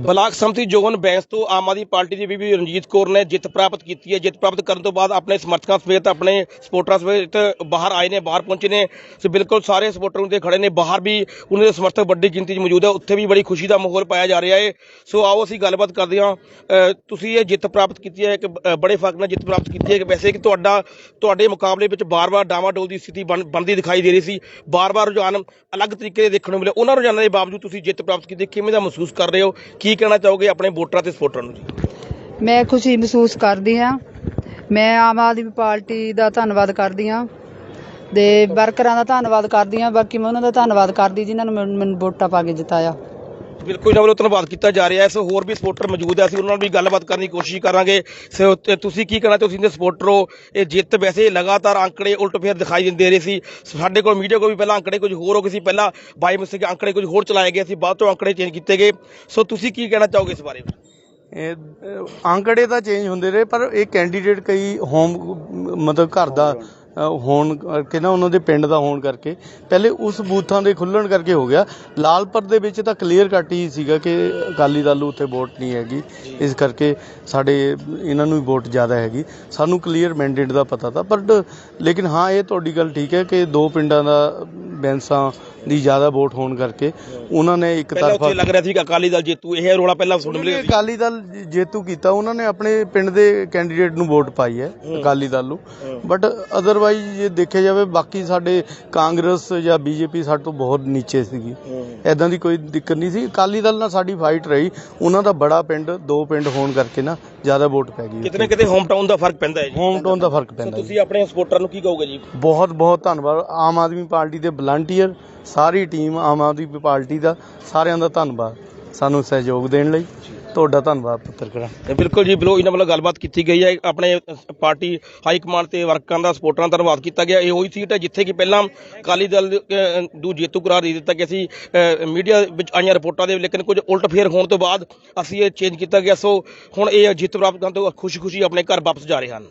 Block ਸੰਮਤੀ ਜੋਗਨ ਬੈਂਸ ਤੋਂ ਆਮ Aadmi party ਦੀ ਬੀਬੀ ਰਣਜੀਤ ਕੌਰ ਨੇ ਜਿੱਤ ਪ੍ਰਾਪਤ ਕੀਤੀ ਹੈ। ਜਿੱਤ ਪ੍ਰਾਪਤ ਕਰਨ ਤੋਂ ਬਾਅਦ ਆਪਣੇ ਸਮਰਥਕਾਂ ਸਮੇਤ ਆਪਣੇ ਸਪੋਰਟਰਾਂ ਸਮੇਤ ਬਾਹਰ ਆਏ ਨੇ, ਬਾਹਰ ਪਹੁੰਚੇ ਨੇ। ਸੋ ਬਿਲਕੁਲ ਸਾਰੇ ਸਪੋਰਟਰ ਉਹਦੇ ਖੜੇ ਨੇ। ਬਾਹਰ ਵੀ ਉਹਨਾਂ ਦੇ ਸਮਰਥਕ ਵੱਡੀ ਗਿਣਤੀ 'ਚ ਮੌਜੂਦ ਹੈ। ਉੱਥੇ ਵੀ ਬੜੀ ਖੁਸ਼ੀ ਦਾ ਮਾਹੌਲ ਪਾਇਆ ਜਾ ਰਿਹਾ ਹੈ। ਸੋ ਆਓ ਅਸੀਂ ਗੱਲਬਾਤ ਕਰਦੇ ਹਾਂ। ਤੁਸੀਂ ਇਹ ਜਿੱਤ ਪ੍ਰਾਪਤ ਕੀਤੀ ਹੈ ਇੱਕ ਬੜੇ ਫ਼ਰਕ ਨਾਲ ਜਿੱਤ ਪ੍ਰਾਪਤ ਕੀਤੀ ਹੈ ਕਿ ਵੈਸੇ ਕਿ ਤੁਹਾਡਾ, ਤੁਹਾਡੇ ਮੁਕਾਬਲੇ ਵਿੱਚ ਬਾਰ-ਬਾਰ ਡਾਵਾਡੋਲ ਦੀ ਸਥਿਤੀ ਬਣ- ਬਣਦੀ ਦਿਖਾਈ ਦੇ ਰਹੀ ਸੀ। ਬਾਰ-ਬਾਰ ਰੁਝਾਨ ਅਲੱਗ ਤਰੀਕੇ ਦੇ ਦੇਖਣ ਨੂੰ ਮਿਲੇ ਉਹਨਾਂ ਰੁਝਾਨਾਂ ਦੇ ਬਾਵਜੂਦ ਤੁਸੀਂ ਜਿੱਤ ਪ੍ਰਾਪਤ ਕੀਤੀ। ਕਿਵੇਂ ਦਾ ਮਹਿਸੂਸ ਕਰ ਰਹੇ ਹੋ? ਕੀ ਕਹਿਣਾ ਚਾਹੋਗੇ ਆਪਣੇ ਵੋਟਰਾਂ ਤੇ ਸਪੋਰਟਰਾਂ ਨੂੰ ਜੀ? ਮੈਂ ਖੁਸ਼ੀ ਮਹਿਸੂਸ ਕਰਦੀ ਹਾਂ। ਮੈਂ ਆਮ ਆਦਮੀ ਪਾਰਟੀ ਦਾ ਧੰਨਵਾਦ ਕਰਦੀ ਹਾਂ ਦੇ ਵਰਕਰਾਂ ਦਾ ਧੰਨਵਾਦ ਕਰਦੀ ਹਾਂ। ਬਾਕੀ ਮੈਂ ਉਹਨਾਂ ਦਾ ਧੰਨਵਾਦ ਕਰਦੀ ਜਿਨ੍ਹਾਂ ਨੇ ਮੈਨੂੰ ਵੋਟਾਂ ਪਾ ਕੇ ਜਿਤਾਇਆ। ਬਿਲਕੁਲ ਇਹਨਾਂ ਧੰਨਵਾਦ ਕੀਤਾ ਜਾ ਰਿਹਾ ਹੈ। ਸੋ ਹੋਰ ਵੀ ਸਪੋਰਟਰ ਮੌਜੂਦ ਹੈ। ਅਸੀਂ ਉਹਨਾਂ ਨਾਲ ਵੀ ਗੱਲਬਾਤ ਕਰਨ ਦੀ ਕੋਸ਼ਿਸ਼ ਕਰਾਂਗੇ। ਸੋ ਤੇ ਤੁਸੀਂ ਕੀ ਕਹਿਣਾ ਤੁਸੀਂ ਦੇ ਸਪੋਰਟਰ ਹੋ, ਇਹ ਜਿੱਤ ਵੈਸੇ ਲਗਾਤਾਰ ਅੰਕੜੇ ਉਲਟ ਫੇਰ ਦਿਖਾਈ ਦਿੰਦੇ ਰਹੇ ਸੀ। ਸਾਡੇ ਕੋਲ ਮੀਡੀਆ ਕੋਲ ਵੀ ਪਹਿਲਾਂ ਅੰਕੜੇ ਕੁਝ ਹੋਰ ਹੋ ਗਏ ਸੀ। ਪਹਿਲਾਂ ਬਾਈ ਮਿਸਟੇਕ ਅੰਕੜੇ ਕੁਝ ਹੋਰ ਚਲਾਏ ਗਏ ਸੀ। ਬਾਅਦ ਤੋਂ ਅੰਕੜੇ ਚੇਂਜ ਕੀਤੇ ਗਏ। ਸੋ ਤੁਸੀਂ ਕੀ ਕਹਿਣਾ ਚਾਹੋਗੇ ਇਸ ਬਾਰੇ? ਅੰਕੜੇ ਤਾਂ ਚੇਂਜ ਹੁੰਦੇ ਰਹੇ, ਪਰ ਇਹ ਕੈਂਡੀਡੇਟ ਕਈ ਹੋਮ ਮਤਲਬ ਘਰ ਦਾ ਹੋਣ ਕਰਕੇ ਨਾ ਉਹਨਾਂ ਦੇ ਪਿੰਡ ਦਾ ਹੋਣ ਕਰਕੇ, ਪਹਿਲੇ ਉਸ ਬੂਥਾਂ ਦੇ ਖੁੱਲਣ ਕਰਕੇ ਹੋ ਗਿਆ। ਲਾਲਪੁਰ ਦੇ ਵਿੱਚ ਤਾਂ ਕਲੀਅਰ ਕੱਟ ਹੀ ਸੀਗਾ ਕਿ ਅਕਾਲੀ ਦਲ ਨੂੰ ਉੱਥੇ ਵੋਟ ਨਹੀਂ ਹੈਗੀ। ਇਸ ਕਰਕੇ ਸਾਡੇ, ਇਹਨਾਂ ਨੂੰ ਵੀ ਵੋਟ ਜ਼ਿਆਦਾ ਹੈਗੀ। ਸਾਨੂੰ ਕਲੀਅਰ ਮੈਂਡੇਟ ਦਾ ਪਤਾ ਤਾਂ ਬਟ ਲੇਕਿਨ ਹਾਂ, ਇਹ ਤੁਹਾਡੀ ਗੱਲ ਠੀਕ ਹੈ ਕਿ ਦੋ ਪਿੰਡਾਂ ਦਾ ਬੈਂਸਾਂ ਦੀ ਜ਼ਿਆਦਾ ਵੋਟ ਹੋਣ ਕਰਕੇ ਉਹਨਾਂ ਨੇ ਇੱਕ ਪਹਿਲਾਂ ਉੱਥੇ ਲੱਗ ਰਿਹਾ ਸੀ ਕਿ ਅਕਾਲੀ ਦਲ ਜੇਤੂ ਇਹ ਰੋਲਾ ਪਹਿਲਾਂ ਸੁਣ ਉਹਨਾਂ ਮਿਲਿਆ ਸੀ। ਅਕਾਲੀ ਦਲ ਜੇਤੂ ਕੀਤਾ ਉਹਨਾਂ ਨੇ ਆਪਣੇ ਪਿੰਡ ਦੇ ਕੈਂਡੀਡੇਟ ਨੂੰ ਵੋਟ ਪਾਈ ਹੈ ਅਕਾਲੀ ਦਲ ਨੂੰ। ਬਟ ਅਦਰਵਾਈਜ਼ ਜੇ ਦੇਖਿਆ ਜਾਵੇ ਬਾਕੀ ਸਾਡੇ ਕਾਂਗਰਸ ਜਾਂ ਬੀਜੇਪੀ ਸਾਡੇ ਤੋਂ ਬਹੁਤ ਨੀਚੇ ਸੀਗੀ। ਐਦਾਂ ਦੀ ਕੋਈ ਦਿੱਕਤ ਨਹੀਂ ਸੀ। ਅਕਾਲੀ ਦਲ ਨਾਲ ਸਾਡੀ ਫਾਈਟ ਰਹੀ। ਉਹਨਾਂ ਦਾ ਬੜਾ ਪਿੰਡ ਦੋ ਪਿੰਡ ਹੋਣ ਕਰਕੇ ਨਾ ਜ਼ਿਆਦਾ ਵੋਟ ਪੈ ਗਈ ਕਿਤੇ ਨਾ ਕਿਤੇ ਹੋਮ ਟਾਊਨ ਦਾ ਫ਼ਰਕ ਪੈਂਦਾ ਹੈ ਜੀ। ਹੋਮ ਟਾਊਨ ਦਾ ਫ਼ਰਕ ਸੋ ਪੈਂਦਾ ਜੀ। ਤੁਸੀਂ ਆਪਣੇ ਸਪੋਰਟਰਾਂ ਨੂੰ ਕੀ ਕਹੋਗੇ ਜੀ? ਬਹੁਤ ਬਹੁਤ ਧੰਨਵਾਦ। ਆਮ ਆਦਮੀ ਪਾਰਟੀ ਦੇ ਵਲੰਟੀਅਰ ਸਾਰੀ ਟੀਮ ਆਮ ਆਦਮੀ ਪਾਰਟੀ ਦਾ ਸਾਰਿਆਂ ਦਾ ਧੰਨਵਾਦ। ਸਾਨੂੰ ਸਹਿਯੋਗ ਦੇਣ ਲਈ। ਤੁਹਾਡਾ ਧੰਨਵਾਦ ਪੱਤਰਕਾਰ ਤੇ ਬਿਲਕੁਲ ਜੀ ਬਿਲੋ ਇਹਨਾਂ ਵੱਲੋਂ ਗੱਲਬਾਤ ਕੀਤੀ ਗਈ ਹੈ। ਆਪਣੇ ਪਾਰਟੀ, ਹਾਈ ਕਮਾਂਡ ਤੇ ਵਰਕਰਾਂ ਦਾ ਸਪੋਰਟਰਾਂ ਦਾ ਧੰਨਵਾਦ ਕੀਤਾ ਗਿਆ। ਇਹ ਉਹੀ ਸੀਟ ਹੈ ਜਿੱਥੇ ਕਿ ਪਹਿਲਾਂ ਅਕਾਲੀ ਦਲ ਨੂੰ ਜੇਤੂ ਕਰਾਰ ਦੇ ਦਿੱਤਾ ਗਿਆ ਸੀ। ਮੀਡੀਆ ਵਿੱਚ ਆਈਆਂ ਰਿਪੋਰਟਾਂ ਦੇ ਲੇਕਿਨ ਕੁਝ ਉਲਟ ਫੇਰ ਹੋਣ ਤੋਂ ਬਾਅਦ ਅਸੀਂ ਇਹ ਚੇਂਜ ਕੀਤਾ ਗਿਆ। ਸੋ ਹੁਣ ਇਹ ਜਿੱਤ ਪ੍ਰਾਪਤ ਕਰਨ ਤੋਂ ਖੁਸ਼ੀ-ਖੁਸ਼ੀ ਆਪਣੇ ਘਰ ਵਾਪਸ ਜਾ ਰਹੇ ਹਨ।